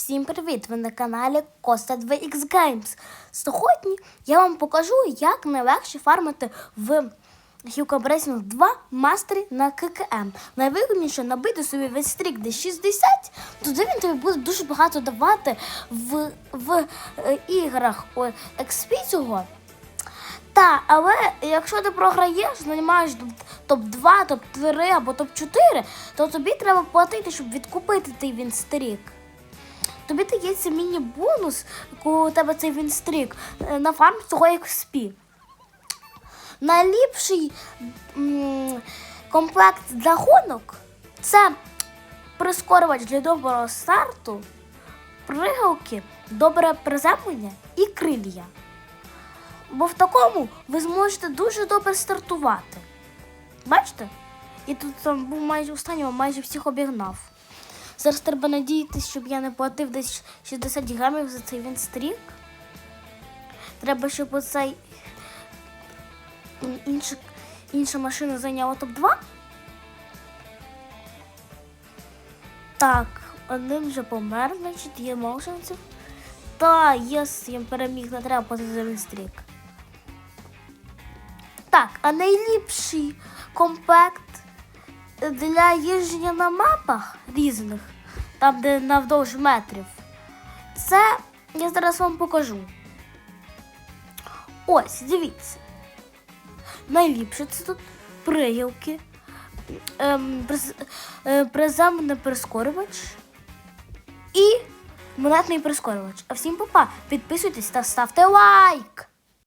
Всім привіт! Ви на каналі Costa 2X Games. Сьогодні я вам покажу, як найлегше фармити в Hyuga Bracing 2 мастері на ККМ. Найвигідніше набити собі весь стрік де 60, тоді він тобі буде дуже багато давати в, в е, іграх XP цього. Та, але якщо ти програєш, займаєш топ-2, топ-3 або топ-4, то тобі треба платити, щоб відкупити той вінстрік. Тобі дається міні-бонус, коли у тебе цей вінстрік е, на фарм цього XP. Найліпший м, комплект для гонок це прискорювач для доброго старту, пригалки, добре приземлення і крилля. Бо в такому ви зможете дуже добре стартувати. Бачите? І тут там був майже останнього, майже всіх обігнав. Зараз треба надіятися, щоб я не платив десь 60 грамів за цей вінстрік. Треба, щоб оцей інша, інша машина зайняла топ-2. Так, один вже помер, значить, є мошенців. Та, єс, я переміг, не треба платити за вінстрік. Так, а найліпший комплект для їждження на мапах різних, там, де навдовж метрів, це я зараз вам покажу. Ось, дивіться. Найліпше це тут пригілки, ем, приз, е, приземний прискорювач і монетний прискорювач. А всім папа, підписуйтесь та ставте лайк!